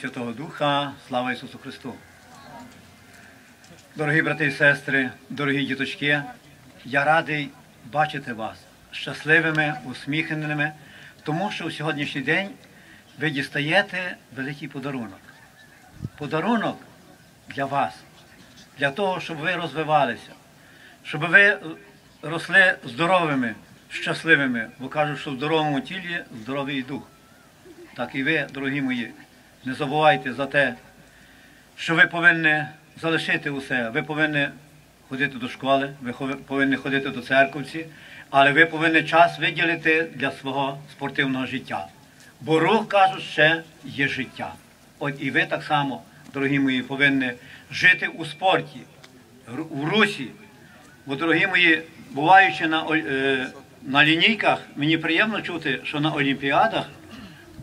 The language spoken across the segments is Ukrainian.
Святого Духа, слава Ісусу Христу. Дорогі брати і сестри, дорогі діточки, я радий бачити вас щасливими, усміхненими, тому що у сьогоднішній день ви дістаєте великий подарунок. Подарунок для вас, для того, щоб ви розвивалися, щоб ви росли здоровими, щасливими, бо кажуть, що в здоровому тілі здоровий дух. Так і ви, дорогі мої, не забувайте за те, що ви повинні залишити усе. Ви повинні ходити до школи, ви повинні ходити до церковці, але ви повинні час виділити для свого спортивного життя. Бо рух, кажуть, ще є життя. От і ви так само, дорогі мої, повинні жити у спорті, у русі. Бо, дорогі мої, буваючи на, е, на лінійках, мені приємно чути, що на Олімпіадах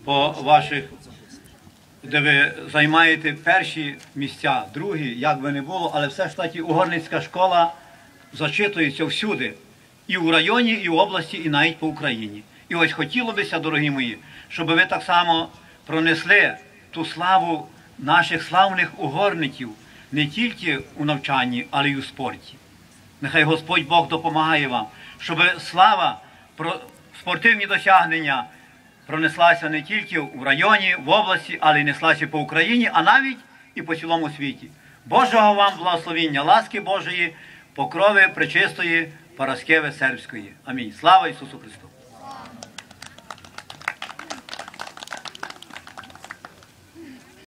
по ваших, де ви займаєте перші місця, другі, як би не було, але все ж таки угорницька школа зачитується всюди. І в районі, і в області, і навіть по Україні. І ось хотілося б, дорогі мої, щоб ви так само пронесли ту славу наших славних угорників не тільки у навчанні, але й у спорті. Нехай Господь Бог допомагає вам, щоб слава про спортивні досягнення пронеслася не тільки в районі, в області, але й неслася по Україні, а навіть і по цілому світі. Божого вам благословіння, ласки Божої, покрови пречистої Параскеви Сербської. Амінь. Слава Ісусу Христу!